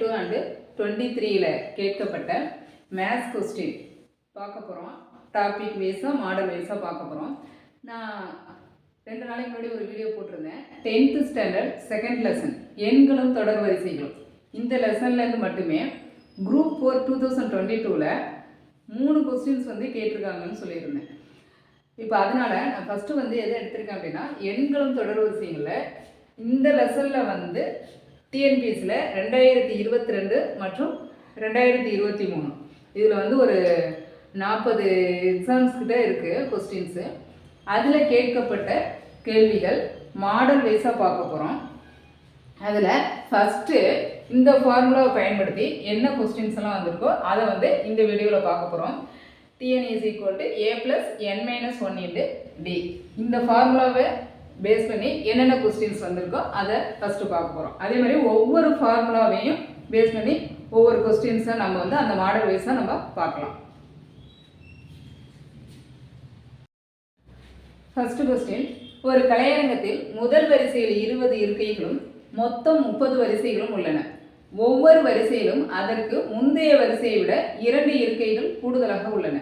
Two twenty two and twenty த்ரீயில் கேட்கப்பட்ட maths question பார்க்க போகிறோம் டாபிக் வைஸாக மாடல் வைஸாக பார்க்க போகிறோம் நான் ரெண்டு நாளைக்கு முன்னாடி ஒரு வீடியோ போட்டிருந்தேன். டென்த்து ஸ்டாண்டர்ட் செகண்ட் லெசன் எண்களும் தொடர் வரிசைகளும். இந்த லெசன்லேருந்து மட்டுமே group four two thousand twenty டூவில் மூணு கொஸ்டின்ஸ் வந்து கேட்டிருக்காங்கன்னு சொல்லியிருந்தேன். இப்போ அதனால் நான் ஃபஸ்ட்டு வந்து எதை எடுத்திருக்கேன் அப்படின்னா எண்களும் தொடர்வரிசைகளில் இந்த லெசனில் வந்து டிஎன்பிஎஸ்சியில் ரெண்டாயிரத்தி இருபத்தி ரெண்டு மற்றும் ரெண்டாயிரத்தி இருபத்தி மூணு. இதில் வந்து ஒரு நாற்பது எக்ஸாம்ஸ் கிட்ட இருக்குது கொஸ்டின்ஸு அதில் கேட்கப்பட்ட கேள்விகள் மாடல் வைஸாக பார்க்க போகிறோம் அதில் ஃபஸ்ட்டு இந்த ஃபார்முலாவை பயன்படுத்தி என்ன கொஸ்டின்ஸ் எல்லாம் வந்திருக்கோ அதை வந்து இந்த வீடியோவில் பார்க்க போகிறோம் T N is equal to A plus N minus one into D இந்த ஃபார்முலாவை பேஸ் பண்ணி என்னென்ன கொஸ்டின்ஸ் வந்திருக்கோ அதை ஃபஸ்ட்டு பார்க்க போகிறோம் அதே மாதிரி ஒவ்வொரு ஃபார்முலாவையும் பேஸ் பண்ணி ஒவ்வொரு கொஸ்டின்ஸை நம்ம வந்து அந்த மாடல் வைஸாக நம்ம பார்க்கலாம். ஃபர்ஸ்ட் கொஸ்டின் ஒரு கலையரங்கத்தில் முதல் வரிசையில் இருபது இருக்கைகளும் மொத்தம் முப்பது வரிசைகளும் உள்ளன. ஒவ்வொரு வரிசையிலும் அதற்கு முந்தைய வரிசையை விட இரண்டு இருக்கைகள் கூடுதலாக உள்ளன.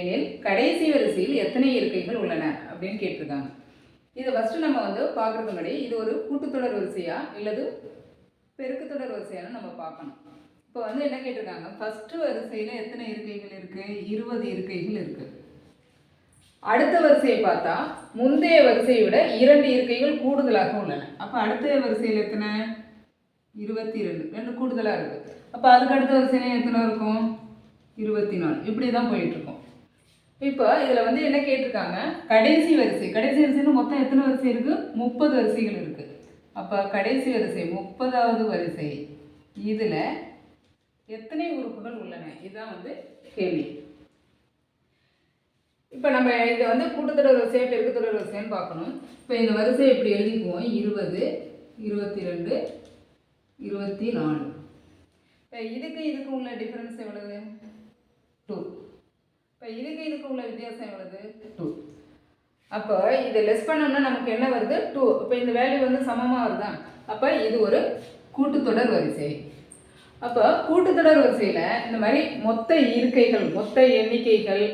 எனில் கடைசி வரிசையில் எத்தனை இருக்கைகள் உள்ளன அப்படின்னு கேட்டிருக்காங்க. இதை ஃபஸ்ட்டு நம்ம வந்து பார்க்குறதுக்கு முன்னாடி இது ஒரு கூட்டுத்தொடர் வரிசையாக இல்லது பெருக்குத்தொடர் வரிசையான்னு நம்ம பார்க்கணும். இப்போ வந்து என்ன கேட்டிருக்காங்க? ஃபஸ்ட்டு வரிசையில் எத்தனை இருக்கைகள் இருக்குது இருபது இருக்கைகள் இருக்குது அடுத்த வரிசையை பார்த்தா முந்தைய வரிசையை விட இரண்டு இருக்கைகள் கூடுதலாக உள்ளன. அப்போ அடுத்த வரிசையில் எத்தனை? இருபத்தி ரெண்டு ரெண்டு கூடுதலாக இருக்குது அப்போ அதுக்கு அடுத்த வரிசையில எத்தனை இருக்கும்? இருபத்தி நாலு இப்படி தான் போயிட்டுருக்கோம் இப்போ இதில் வந்து என்ன கேட்டிருக்காங்க? கடைசி வரிசை. கடைசி வரிசைன்னு மொத்தம் எத்தனை வரிசை இருக்குது முப்பது வரிசைகள் இருக்குது அப்போ கடைசி வரிசை முப்பதாவது வரிசை. இதில் எத்தனை உறுப்புகள் உள்ளன? இதுதான் வந்து கேள்வி. இப்போ நம்ம இதை வந்து கூட்டத்தொடர் வரிசையாக பெருக்கத்தொடர் வரிசைன்னு பார்க்கணும். இப்போ இந்த வரிசையை இப்படி எழுதிக்குவோம். இருபது இருபத்தி ரெண்டு இருபத்தி நாலு. இப்போ இதுக்கு இதுக்கு உள்ள டிஃப்ரென்ஸ் எவ்வளவு? இப்போ இதுக்கு இதுக்கு உள்ள வித்தியாசம் எவ்வளவு? டூ அப்போ இதை லெஸ் பண்ணோம்னா நமக்கு என்ன வருது? டூ இப்போ இந்த வேல்யூ வந்து சமமாக வருதா? அப்போ இது ஒரு கூட்டுத்தொடர் வரிசை. அப்போ கூட்டுத்தொடர் வரிசையில் இந்த மாதிரி மொத்த இருக்கைகள் மொத்த எண்ணிக்கைகள்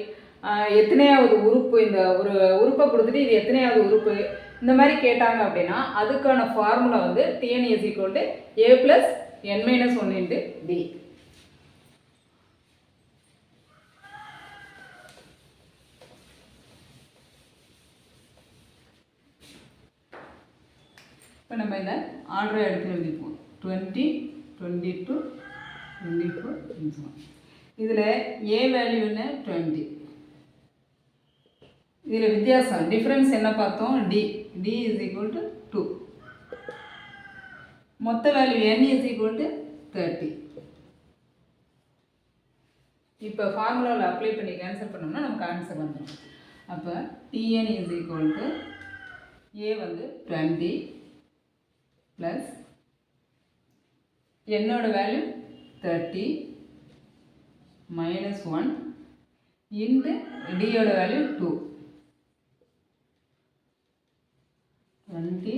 எத்தனையாவது உறுப்பு இந்த ஒரு உறுப்பை கொடுத்துட்டு இது எத்தனையாவது உறுப்பு இந்த மாதிரி கேட்டாங்க அப்படின்னா அதுக்கான ஃபார்முலா வந்து T N is equal to A plus N minus one into D இப்போ நம்ம இதை ஆர்டரை எடுத்து எழுதிப்போம் twenty twenty two twenty four இதில் ஏ வேல்யூன்னு டுவெண்ட்டி இதில் வித்தியாசம். டிஃப்ரென்ஸ் என்ன பார்த்தோம்? D D is equal to two மொத்த value N is equal to thirty இப்போ ஃபார்முலாவில் அப்ளை பண்ணி கேன்சல் பண்ணோம்னா நமக்கு ஆன்சர் வந்துடும் அப்போ T N is equal to A வந்து டுவெண்ட்டி ப்ளஸ் என்னோட value thirty minus one into டியோட value two twenty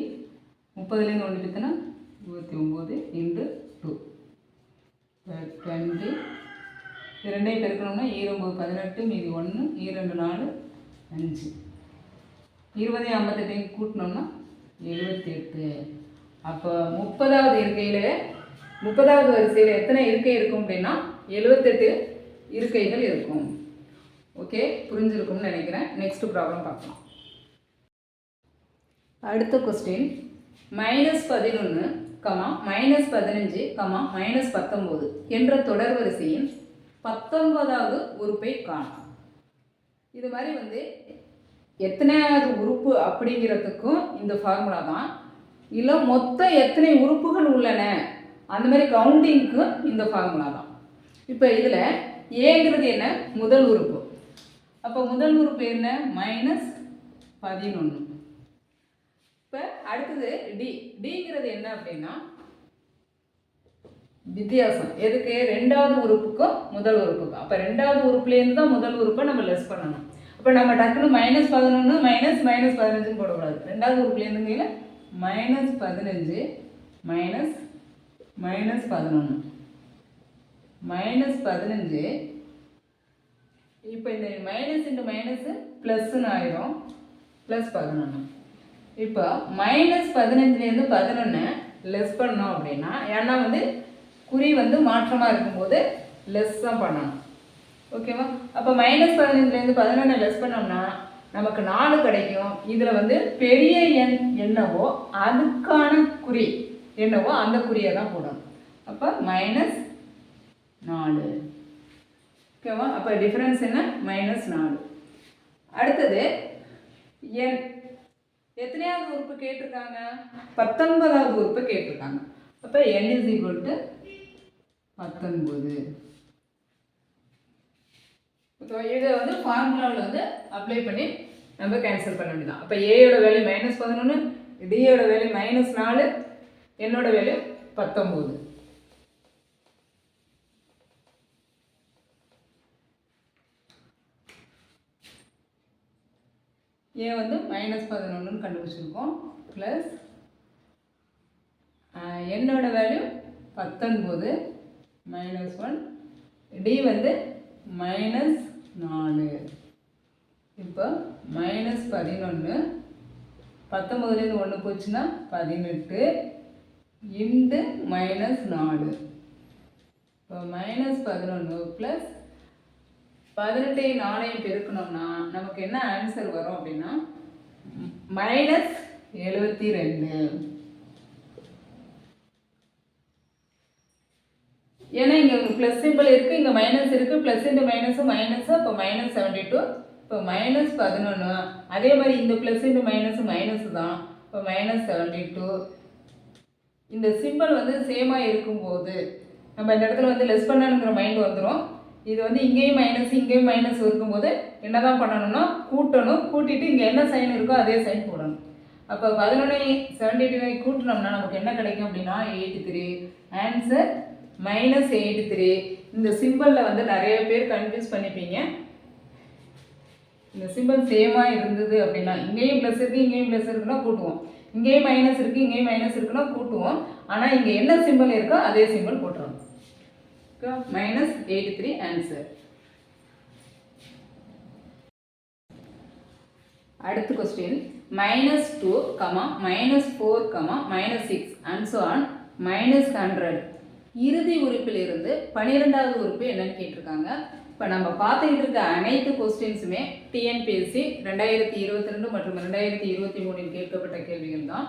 முப்பதுலேருந்து ஒன்று பித்தனா இருபத்தி ஒம்பது இன்ட்டு டூ டுவெண்ட்டி ரெண்டையும் பெருக்கணும்னா ஈரொம்பது பதினெட்டு மீதி ஒன்று ஈரெண்டு நாலு அஞ்சு. இருபதையும் ஐம்பத்தெட்டையும் கூட்டினோம்னா எழுபத்தி எட்டு அப்போ முப்பதாவது இருக்கையில் முப்பதாவது வரிசையில் எத்தனை இருக்கை இருக்கும் அப்படின்னா எழுபத்தெட்டு இருக்கைகள் இருக்கும். ஓகே புரிஞ்சிருக்கும்னு நினைக்கிறேன். நெக்ஸ்ட் ப்ராப்ளம் பார்க்கலாம். அடுத்த கொஸ்டின் மைனஸ் பதினொன்று கமா மைனஸ் பதினஞ்சு கமா மைனஸ் பத்தொம்போது என்ற தொடர் வரிசையின் பத்தொன்பதாவது உறுப்பை காணும் இது மாதிரி வந்து எத்தனையாவது உறுப்பு அப்படிங்கிறதுக்கும் இந்த ஃபார்முலா தான் இல்லை மொத்தம் எத்தனை உறுப்புகள் உள்ளன? அந்த மாதிரி கவுண்டிங்க்கும் இந்த ஃபார்முலா தான். இப்போ இதில் ஏங்கிறது என்ன? முதல் உறுப்பு. அப்போ முதல் உறுப்பு என்ன? மைனஸ் பதினொன்று இப்போ அடுத்தது டி டிங்கிறது என்ன அப்படின்னா வித்தியாசம். எதுக்கு? ரெண்டாவது உறுப்புக்கும் முதல் உறுப்புக்கும் அப்போ ரெண்டாவது உறுப்புலேருந்து தான் முதல் உறுப்பை நம்ம லெஸ் பண்ணணும். அப்போ நம்ம டக்குனு மைனஸ் பதினொன்று மைனஸ் மைனஸ் பதினஞ்சுன்னு போடக்கூடாது. ரெண்டாவது உறுப்புலேருந்துங்கையில் மைனஸ் பதினஞ்சு மைனஸ் மைனஸ் பதினொன்று மைனஸ் பதினஞ்சு இப்போ இந்த மைனஸ் இன்ட்டு மைனஸு ப்ளஸ்ஸுன்னு ஆயிரும். ப்ளஸ் பதினொன்று இப்போ மைனஸ் பதினஞ்சுலேருந்து பதினொன்று லெஸ் பண்ணோம் அப்படின்னா ஏன்னா வந்து குறி வந்து மாற்றமாக இருக்கும்போது லெஸ் தான் பண்ணணும். ஓகேவா அப்போ மைனஸ் பதினஞ்சுலேருந்து பதினொன்று லெஸ் பண்ணோம்னா நமக்கு நாலு கிடைக்கும். இதில் வந்து பெரிய எண் என்னவோ அதுக்கான குறி என்னவோ அந்த குறியை தான் போடணும். அப்போ மைனஸ் நாலு. ஓகேவா அப்போ டிஃப்ரென்ஸ் என்ன? மைனஸ் நாலு. அடுத்தது எண். எத்தனையாவது உறுப்பு கேட்டிருக்காங்க? பத்தொன்பதாவது உறுப்பு கேட்டிருக்காங்க. அப்போ என் இஸ் ஈக்குவல் டு பத்தொன்பது. இப்போ இதை வந்து ஃபார்முலாவில் வந்து அப்ளை பண்ணி நம்ம கேன்சல் பண்ண வேண்டியதான் அப்போ ஏயோட வேல்யூ மைனஸ் பதினொன்று டியோட வேல்யூ மைனஸ் நாலு என்னோட வேல்யூ பத்தொம்போது. ஏ வந்து மைனஸ் பதினொன்றுன்னு கண்டுபிடிச்சிருக்கோம். ப்ளஸ் என்னோட வேல்யூ பத்தொன்பது மைனஸ் ஒன் டி வந்து மைனஸ் நாலு. இப்போ மைனஸ் பதினொன்று பத்தொம்பதுலேருந்து ஒன்று போச்சுன்னா பதினெட்டு இண்டு மைனஸ் நாலு. இப்போ மைனஸ் பதினொன்று ப்ளஸ் பதினெட்டையும் நாலையும் பெருக்கணும்னா நமக்கு என்ன ஆன்சர் வரும் அப்படின்னா மைனஸ் எழுபத்தி ரெண்டு. ஏன்னா இங்கே ப்ளஸ் சிம்பிள் இருக்குது இங்கே மைனஸ் இருக்குது ப்ளஸ் இந்த மைனஸு மைனஸு அப்போ மைனஸ் செவன்டி டூ இப்போ மைனஸ் பதினொன்று அதே மாதிரி இந்த ப்ளஸ் இந்த மைனஸ் மைனஸ் தான். இப்போ மைனஸ் செவன்ட்டி டூ இந்த சிம்பிள் வந்து சேமாக இருக்கும்போது நம்ம இந்த இடத்துல வந்து லெஸ் பண்ணணுங்கிற மைண்ட் வந்துடும் இது வந்து இங்கேயும் மைனஸ் இங்கேயும் மைனஸ் இருக்கும்போது என்ன தான் பண்ணணும்னா கூட்டணும். கூட்டிட்டு இங்கே என்ன சைன் இருக்கோ அதே சைன் போடணும். அப்போ பதினொன்று செவன்டி டூ கூட்டினோம்னா நமக்கு என்ன கிடைக்கும் அப்படின்னா eighty three answer minus eighty three இந்த சிம்பிளில் வந்து நிறைய பேர் கன்ஃபியூஸ் பண்ணிப்பீங்க. இந்த சிம்பிள் சேமாக இருந்தது அப்படின்னா இங்கேயும் ப்ளஸ் இருக்குது இங்கேயும் ப்ளஸ் இருக்குன்னா கூட்டுவோம். இங்கேயும் மைனஸ் இருக்குது இங்கேயும் மைனஸ் இருக்குன்னா கூட்டுவோம். ஆனால் இங்கே என்ன சிம்பிள் இருக்கோ அதே சிம்பிள் போட்டுருவோம். மைனஸ் எயிட்டி த்ரீ ஆன்சர் அடுத்த question minus two comma minus four comma minus six and so on minus hundred இறுதி உறுப்பிலிருந்து பன்னிரெண்டாவது உறுப்பு என்னன்னு கேட்டிருக்காங்க. இப்போ நம்ம பார்த்துக்கிட்டு இருக்க அனைத்து கொஸ்டின்ஸுமே டிஎன்பிஎஸ்சி ரெண்டாயிரத்தி இருபத்தி ரெண்டு மற்றும் ரெண்டாயிரத்தி இருபத்தி மூணில் கேட்கப்பட்ட கேள்விகள் தான்.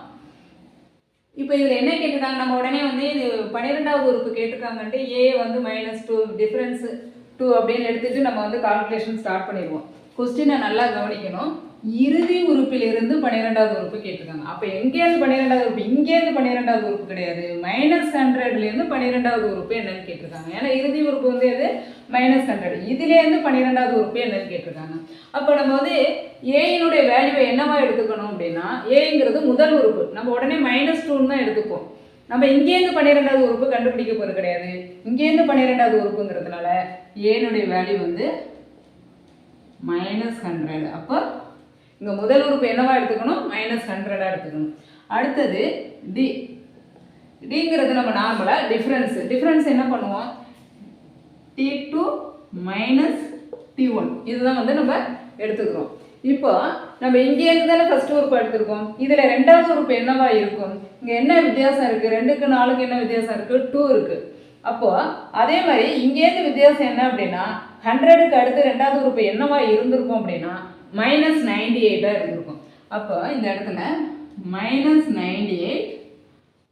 இப்போ இதில் என்ன கேட்டிருக்காங்க? நம்ம உடனே வந்து இது பன்னிரெண்டாவது உறுப்பு கேட்டிருக்காங்கன்ட்டு ஏ வந்து மைனஸ் டூ டிஃப்ரென்ஸ் டூ அப்படின்னு எடுத்துட்டு நம்ம வந்து கால்குலேஷன் ஸ்டார்ட் பண்ணிடுவோம். கொஸ்டினை நல்லா கவனிக்கணும். இறுதி உறுப்பிலிருந்து பன்னிரெண்டாவது உறுப்பு கேட்டிருக்காங்க. அப்போ எங்கேருந்து பன்னிரெண்டாவது உறுப்பு இங்கேருந்து பன்னிரெண்டாவது உறுப்பு கிடையாது. மைனஸ் ஹண்ட்ரட்லேருந்து பன்னிரெண்டாவது உறுப்பு என்னன்னு கேட்டிருக்காங்க. ஏன்னா இறுதி உறுப்பு வந்து எது? மைனஸ் ஹண்ட்ரட் இதுலேருந்து பன்னிரெண்டாவது உறுப்பு என்னன்னு கேட்டிருக்காங்க. அப்போ நம்ம வந்து ஏயினுடைய வேல்யூவை என்னவா எடுத்துக்கணும் அப்படின்னா ஏங்கிறது முதல் உறுப்பு. நம்ம உடனே மைனஸ் டூன்னு தான் எடுத்துப்போம். நம்ம இங்கேருந்து பன்னிரெண்டாவது உறுப்பு கண்டுபிடிக்க போகிறது கிடையாது. இங்கேருந்து பன்னிரெண்டாவது உறுப்புங்கிறதுனால ஏனுடைய வேல்யூ வந்து மைனஸ் ஹண்ட்ரட் அப்போ இங்கே முதல் உறுப்பு என்னவா எடுத்துக்கணும்? மைனஸ் ஹண்ட்ரடாக எடுத்துக்கணும். அடுத்தது டி டிங்கிறது நம்ம நார்மலாக டிஃப்ரென்ஸ் டிஃப்ரென்ஸ் என்ன பண்ணுவோம்? D two minus D one இதுதான் வந்து நம்ம எடுத்துக்கிறோம். இப்போ நம்ம இங்கேருந்து தானே ஃபர்ஸ்ட் உறுப்பு எடுத்திருக்கோம்? இதில் ரெண்டாவது உறுப்பு என்னவா இருக்கும்? இங்கே என்ன வித்தியாசம் இருக்குது ரெண்டுக்கு நாலுக்கு என்ன வித்தியாசம் இருக்குது டூ இருக்குது அப்போது அதே மாதிரி இங்கேருந்து வித்தியாசம் என்ன அப்படின்னா ஹண்ட்ரடுக்கு அடுத்து ரெண்டாவது உறுப்பு என்னவா இருந்திருக்கும் அப்படின்னா மைனஸ் நைன்டி எயிட்டாக இருந்திருக்கும். அப்போ இந்த இடத்துல minus ninety eight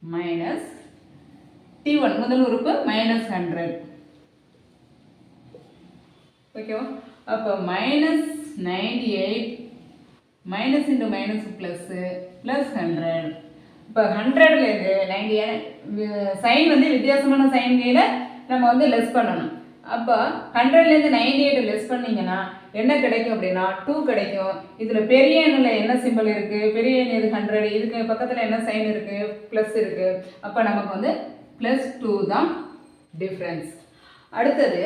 minus D one முதல் உறுப்பு மைனஸ் ஹண்ட்ரட் ஓகேவா அப்போ minus ninety eight minus into minus plus plus hundred இப்போ ஹண்ட்ரட்லேருந்து நைன்டி சைன் வந்து வித்தியாசமான சைன்கையில் நம்ம வந்து லெஸ் பண்ணணும். அப்போ ஹண்ட்ரட்லேருந்து நைன்டி எயிட் லெஸ் பண்ணிங்கன்னா என்ன கிடைக்கும் அப்படின்னா டூ கிடைக்கும். இதில் பெரிய எண்ணில் என்ன சிம்பிள் இருக்குது பெரிய எண் இது ஹண்ட்ரட் இதுக்கு பக்கத்தில் என்ன சைன் இருக்குது ப்ளஸ் இருக்குது அப்போ நமக்கு வந்து ப்ளஸ் டூ தான் டிஃப்ரென்ஸ் அடுத்தது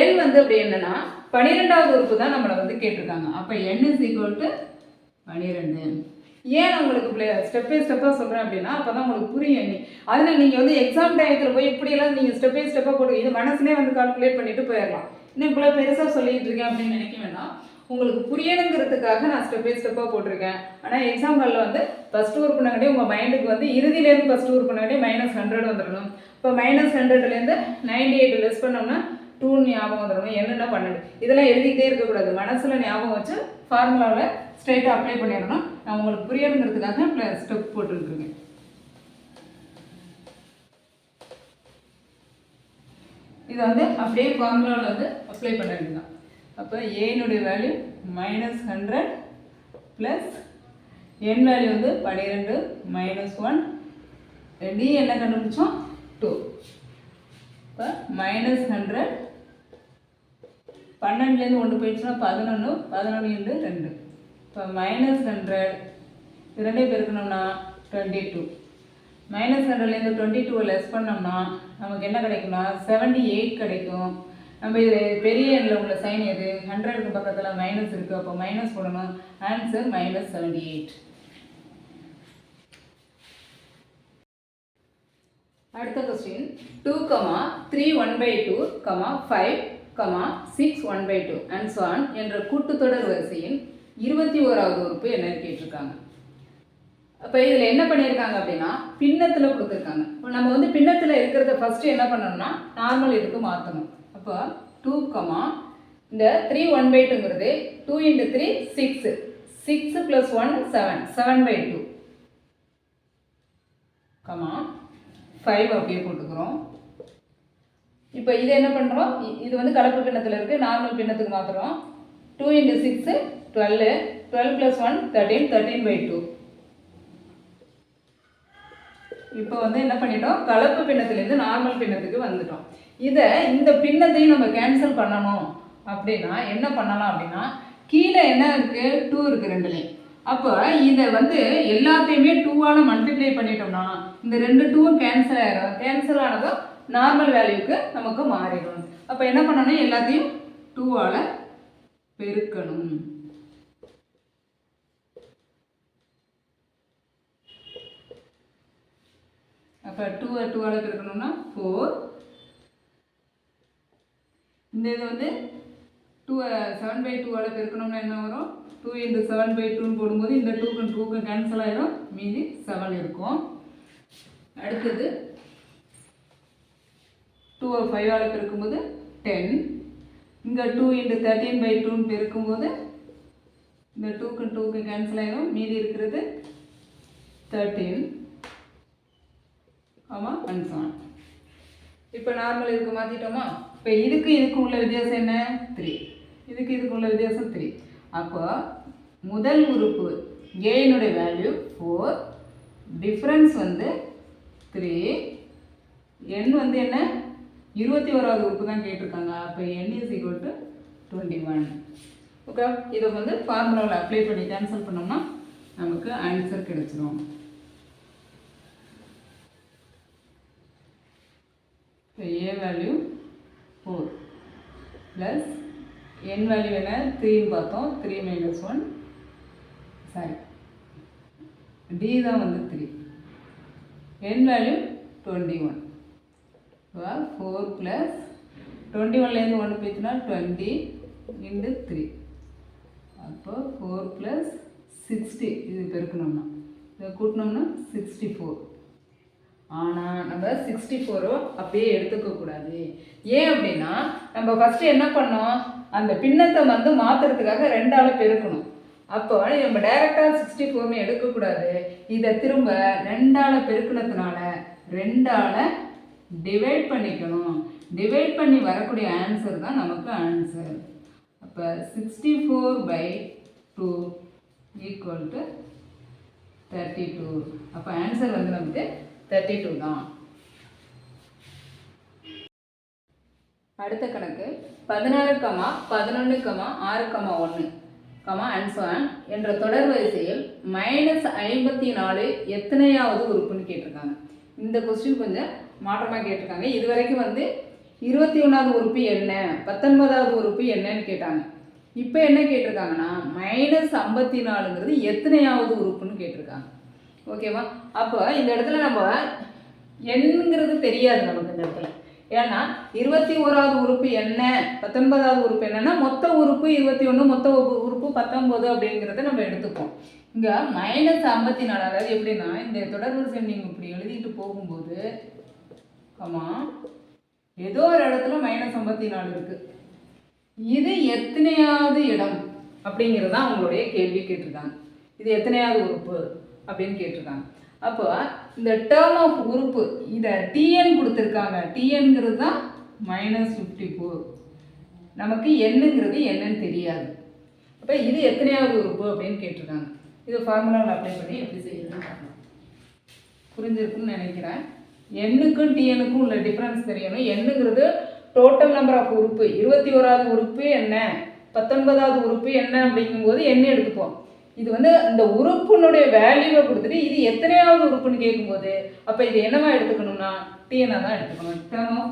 எண் வந்து அப்படி என்னென்னா பன்னிரெண்டாவது உறுப்பு தான் நம்மளை வந்து கேட்டிருக்காங்க. அப்போ என் இஸ் ஈக்குவல் டு பன்னிரெண்டு ஏன் உங்களுக்கு பிள்ளை ஸ்டெப் பை ஸ்டெப்பாக சொல்கிறேன் அப்படின்னா அப்போ தான் உங்களுக்கு புரியும் நீ அதில் நீங்கள் வந்து எக்ஸாம் டயத்தில் போய் இப்படியெல்லாம் நீங்கள் ஸ்டெப் பை ஸ்டெப்பாக போட்டு இது மனசுலேயே வந்து கால்குலேட் பண்ணிட்டு போயிடலாம். இன்னும் இவ்வளோ பெருசாக சொல்லிட்டு இருக்கேன் அப்படின்னு நினைக்க வேண்டாம். உங்களுக்கு புரியணுங்கிறதுக்காக நான் ஸ்டெப் பை ஸ்டெப்பாக போட்டிருக்கேன். ஆனால் எக்ஸாம் ஹாலில் வந்து ஃபஸ்ட் ஒர்க் பண்ணங்காட்டி உங்கள் மைண்டுக்கு வந்து இறுதியிலேருந்து ஃபஸ்ட்டு ஒர்க் பண்ணங்காட்டி மைனஸ் ஹண்ட்ரட் வந்துடணும். இப்போ மைனஸ் ஹண்ட்ரட்லேருந்து நைன்டி எயிட் லெஸ் பண்ணோம்னா டூ ஞாபகம் வந்துடணும். என்னென்ன பண்ணணும்? இதெல்லாம் எழுதிக்கிட்டே இருக்கக்கூடாது. மனசில் ஞாபகம் வச்சு ஃபார்முலாவில் ஸ்ட்ரைட்டாக அப்ளை பண்ணிடணும். நான் உங்களுக்கு புரியணுங்கிறதுக்காக ஸ்டெப் போட்டுருக்குங்க. இதை வந்து அப்படியே ஃபார்முலாவில் வந்து அப்ளை பண்ண வேண்டியதான் அப்போ ஏனுடைய value minus hundred plus N value வந்து பன்னிரெண்டு மைனஸ் ஒன் டி என்ன கண்டுபிடிச்சோம்? டூ இப்போ மைனஸ் ஹண்ட்ரட் பன்னெண்டுலேருந்து ஒன்று போயிடுச்சுன்னா பதினொன்று பதினொன்று இண்டு ரெண்டு. இப்போ மைனஸ் ஹண்ட்ரட் இரண்டே ரெண்டையும் பெருக்கணும்னா டுவெண்ட்டி டூ மைனஸ் ஹண்ட்ரட்லேருந்து டுவெண்ட்டி டூவை லெஸ் பண்ணோம்னா நமக்கு என்ன கிடைக்கும்னா செவன்ட்டி எயிட் கிடைக்கும். நம்ம இது பெரிய எண்ணில் உள்ள சைன் எது? ஹண்ட்ரடுக்கு பக்கத்தில் மைனஸ் இருக்குது அப்போ மைனஸ் போடணும். ஆன்சர் மைனஸ் செவன்டி எயிட் அடுத்த question two comma three one by two comma five comma six one by two and one என்ற கூட்டுத்தொடர் வரிசையின் இருபத்தி ஓராவது உறுப்பு என்னன்னு கேட்டிருக்காங்க. அப்போ இதில் என்ன பண்ணியிருக்காங்க அப்படின்னா பின்னத்தில் கொடுத்துருக்காங்க. இப்போ நம்ம வந்து பின்னத்தில் இருக்கிறத ஃபஸ்ட்டு என்ன பண்ணணும்னா நார்மல் இதுக்கு மாற்றணும் அப்போ டூ கமா இந்த three one by டூங்கிறது two into three six six plus one seven seven by two comma five அப்படியே போட்டுக்கிறோம். இப்போ இது என்ன பண்ணுறோம் இது வந்து கலப்பு பின்னத்தில் இருக்குது நார்மல் பின்னத்துக்கு மாற்றுறோம் two into six twelve twelve plus one thirteen thirteen by two இப்போ வந்து என்ன பண்ணிட்டோம்? கலப்பு பின்னத்துலேருந்து நார்மல் பின்னத்துக்கு வந்துட்டோம். இதை இந்த பின்னத்தையும் நம்ம கேன்சல் பண்ணணும். அப்படின்னா என்ன பண்ணலாம் அப்படின்னா கீழே என்ன இருக்குது டூ இருக்குது ரெண்டுலேயும். அப்போ இதை வந்து எல்லாத்தையுமே டூவால் மல்டிப்ளை பண்ணிட்டோம்னா இந்த ரெண்டு டூவும் கேன்சல் ஆயிடும் கேன்சல் ஆனதும் நார்மல் வேல்யூக்கு நமக்கு மாறிடும். அப்போ என்ன பண்ணணும்? எல்லாத்தையும் டூவால் பெருக்கணும். இப்போ டூ டூவால் பெருக்கணும்னா ஃபோர் இந்த இது வந்து டூ செவன் பை டூவால் பெருக்கணும்னா என்ன வரும்? டூ இன்ட்டு செவன் பை டூன்னு போடும்போது இந்த டூக்கு டூக்கு கேன்சல் ஆகிடும் மீதி செவன் இருக்கும். அடுத்தது டூ ஃபைவால் பெருக்கும்போது டென் இங்கே டூ இன்ட்டு தேர்ட்டீன் பை டூன்னு பெருக்கும்போது இந்த டூக்கு டூக்கு கேன்சல் ஆகிடும் மீதி இருக்கிறது தேர்ட்டீன் ஆமாம் அண்ட் செவன் இப்போ நார்மல் இதுக்கு மாற்றிட்டோமா இப்போ இதுக்கு இதுக்கு உள்ள வித்தியாசம் என்ன? த்ரீ இதுக்கு இதுக்கு உள்ள வித்தியாசம் த்ரீ அப்போ முதல் உறுப்பு ஏனுடைய வேல்யூ ஃபோர் டிஃப்ரென்ஸ் வந்து த்ரீ எண் வந்து என்ன? இருபத்தி ஓராவது உறுப்பு தான் கேட்டிருக்காங்க. அப்போ n is equal to twenty one okay இதை வந்து ஃபார்முலாவில் அப்ளை பண்ணி கேன்சல் பண்ணோம்னா நமக்கு ஆன்சர் கிடைச்சிரும். இப்போ a value four plus n value என்ன த்ரீன்னு பார்த்தோம். Three minus one sorry d தான் வந்து three n value twenty one four plus twenty ஒன்லேருந்து ஒன்று போயிடுச்சுன்னா டுவெண்ட்டி இன்டு த்ரீ அப்போ ஃபோர் ப்ளஸ் சிக்ஸ்டி இது பெருக்கணும்னா. இதை கூட்டினோம்னா சிக்ஸ்டி ஃபோர் ஆனால் நம்ம சிக்ஸ்டி ஃபோரோ அப்படியே எடுத்துக்கக்கூடாது ஏன் அப்படின்னா நம்ம ஃபஸ்ட்டு என்ன பண்ணோம்? அந்த பின்னத்தை வந்து மாற்றுறதுக்காக ரெண்டால் பெருக்கணும். அப்போ நம்ம டைரெக்டாக சிக்ஸ்டி ஃபோர்னு எடுக்கக்கூடாது இதை திரும்ப ரெண்டால் பெருக்கினதுனால ரெண்டால் டிவைட் பண்ணிக்கணும். டிவைட் பண்ணி வரக்கூடிய ஆன்சர் தான் நமக்கு ஆன்சர் அப்போ sixty four by two equal to thirty two அப்போ ஆன்சர் வந்து நமக்கு தேர்ட்டி டூ தான். அடுத்த கணக்கு பதினாறு கமா பதினொன்று கமா ஆறு கமா ஒன்று கமா அன்சான் என்ற தொடர் வரிசையில் மைனஸ் ஐம்பத்தி நாலு எத்தனையாவது உறுப்புன்னு கேட்டிருக்காங்க. இந்த கொஸ்டின் கொஞ்சம் மாற்றமாக கேட்டிருக்காங்க. இது வரைக்கும் வந்து இருபத்தி ஒன்றாவது உறுப்பு என்ன பத்தொன்பதாவது உறுப்பு என்னன்னு கேட்டாங்க. இப்போ என்ன கேட்டிருக்காங்கன்னா மைனஸ் ஐம்பத்தி நாலுங்கிறது எத்தனையாவது உறுப்புன்னு கேட்டிருக்காங்க. ஓகேவா? அப்போ இந்த இடத்துல நம்ம எண்ணுங்கிறது தெரியாது நமக்கு இந்த இடத்துல. ஏன்னா இருபத்தி ஓராவது உறுப்பு என்ன? பத்தொன்பதாவது உறுப்பு என்னன்னா மொத்த உறுப்பு இருபத்தி ஒன்று மொத்த உறுப்பு பத்தொம்போது அப்படிங்கிறத நம்ம எடுத்துப்போம். இங்கே மைனஸ் ஐம்பத்தி நாலு அதாவது எப்படின்னா இந்த தொடர்வரிசை நீங்கள் இப்படி எழுதிட்டு போகும்போது ஆமா ஏதோ ஒரு இடத்துல மைனஸ் ஐம்பத்தி நாலு இருக்கு. இது எத்தனையாவது இடம்? அப்படிங்கிறது தான் அவங்களுடைய கேள்வி கேட்டிருக்காங்க. இது எத்தனையாவது உறுப்பு? அப்படின்னு கேட்டிருக்காங்க. அப்போ இந்த டேர்ம் ஆஃப் உறுப்பு இதை டிஎன் கொடுத்துருக்காங்க. டிஎன்கிறது தான் மைனஸ் ஃபிஃப்டி ஃபோர் நமக்கு என்னங்கிறது என்னன்னு தெரியாது. அப்போ இது எத்தனையாவது உறுப்பு அப்படின்னு கேட்டிருக்காங்க. இது ஃபார்முலாவில் அப்ளை பண்ணி எப்படி செய்யறதுன்னு பார்க்கலாம். புரிஞ்சிருக்குன்னு நினைக்கிறேன். எண்ணுக்கும் டிஎனுக்கும் உள்ள டிஃப்ரென்ஸ் தெரியணும். எண்ணுங்கிறது டோட்டல் நம்பர் ஆஃப் உறுப்பு. இருபத்தி ஓராவது உறுப்பு என்ன? பத்தொன்பதாவது உறுப்பு என்ன அப்படிங்கும்போது எண்ணு எடுத்துப்போம். இது வந்து இந்த உறுப்பினுடைய வேல்யூவை கொடுத்துட்டு இது எத்தனையாவது உறுப்புன்னு கேட்கும்போது அப்போ இது என்னவா எடுத்துக்கணும்னா டிஎன்ஆ தான் எடுத்துக்கணும். டேர்ம்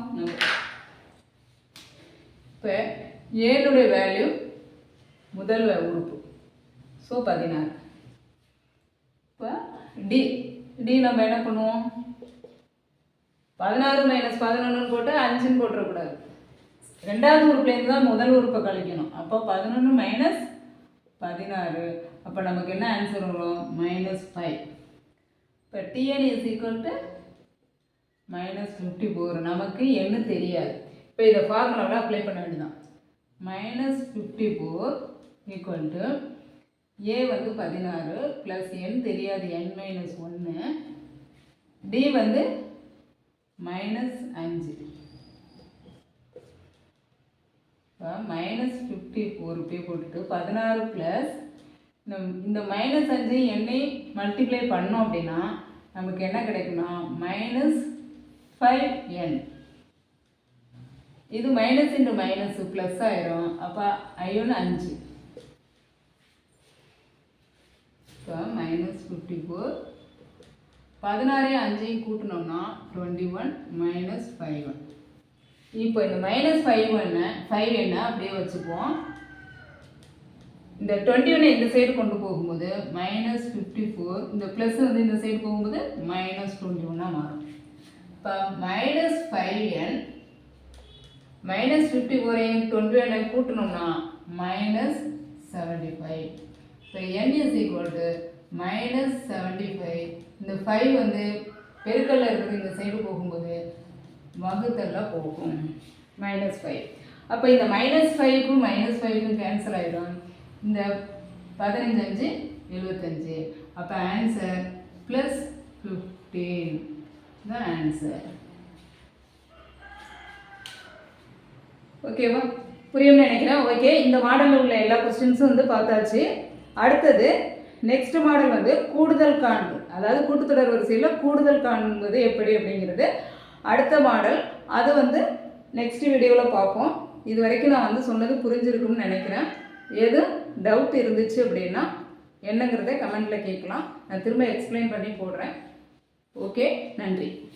இப்போ ஏனுடைய வேல்யூ முதல் உறுப்பு. ஸோ பதினாறு. இப்போ டி டி நம்ம என்ன பண்ணுவோம்? பதினாறு மைனஸ் பதினொன்றுன்னு போட்டு அஞ்சுன்னு போட்டுறக்கூடாது. ரெண்டாவது உறுப்புலேருந்து தான் முதல் உறுப்பை கழிக்கணும். அப்போ பதினொன்று மைனஸ் பதினாறு. அப்போ நமக்கு என்ன ஆன்சர் வரும்? மைனஸ் ஃபைவ் இப்போ d n is equal to minus fifty four நமக்கு என்ன தெரியாது. இப்போ இதை ஃபார்முலாவில் அப்ளை பண்ண வேண்டியதான் minus fifty four equal to a வந்து பதினாறு ப்ளஸ் என் தெரியாது. என் மைனஸ் ஒன்று டி வந்து மைனஸ் அஞ்சு. இப்போ மைனஸ் ஃபிஃப்டி ஃபோர் போய் போட்டுட்டு பதினாறு ப்ளஸ் இந்த இந்த மைனஸ் அஞ்சு எண்ணை மல்டிப்ளை பண்ணோம் அப்படின்னா நமக்கு என்ன கிடைக்கும்னா மைனஸ் ஃபைவ் என் இது மைனஸ் இன்ட்டு மைனஸ் ப்ளஸ் ஆயிரும். அப்போ ஐயோன்னு அஞ்சு. இப்போ மைனஸ் ஃபிஃப்டி ஃபோர் பதினாறையும் அஞ்சையும் கூட்டினோம்னா twenty one minus five one இப்போ இந்த மைனஸ் ஃபைவ் ஒன்று ஃபைவ் என்ன அப்படியே வச்சுப்போம் இந்த டுவெண்ட்டி ஒன் இந்த சைடு கொண்டு போகும்போது மைனஸ் ஃபிஃப்டி ஃபோர் இந்த ப்ளஸ் வந்து இந்த சைடு போகும்போது மைனஸ் டுவெண்ட்டி ஒன்னாக மாறும். இப்போ minus five n minus fifty ஃபோரையும் twenty ஒன்னை கூட்டணும்னா மைனஸ் செவன்டி ஃபைவ் இப்போ n is equal to minus seventy five இந்த ஃபைவ் வந்து பெருக்கல்ல இருக்கிறது இந்த சைடு போகும்போது வகுத்தல்ல போகும். மைனஸ் ஃபைவ் அப்போ இந்த மைனஸ் ஃபைவ்க்கும் மைனஸ் ஃபைவ்க்கும் கேன்சல் ஆகிடும் இந்த பதினஞ்சு அஞ்சு எழுபத்தஞ்சு அப்போ ஆன்சர் ப்ளஸ் ஃபிஃப்டீன் தான் ஆன்சர் ஓகேவா புரியும்னு நினைக்கிறேன். ஓகே இந்த மாடலில் உள்ள எல்லா கொஸ்டின்ஸும் வந்து பார்த்தாச்சு. அடுத்தது நெக்ஸ்ட் மாடல் வந்து கூடுதல் காண்பு. அதாவது கூட்டுத்தொடர் வரிசையில் கூடுதல் காண்பது எப்படி அப்படிங்கிறது. அடுத்த மாடல் அது வந்து நெக்ஸ்ட் வீடியோவில் பார்ப்போம். இது வரைக்கும் நான் வந்து சொன்னது புரிஞ்சிருக்கும்னு நினைக்கிறேன். எது? டவுட் இருந்துச்சு அப்படின்னா என்னங்கிறத கமெண்ட்டில் கேட்கலாம். நான் திரும்ப எக்ஸ்பிளைன் பண்ணி போடுறேன். ஓகே நன்றி.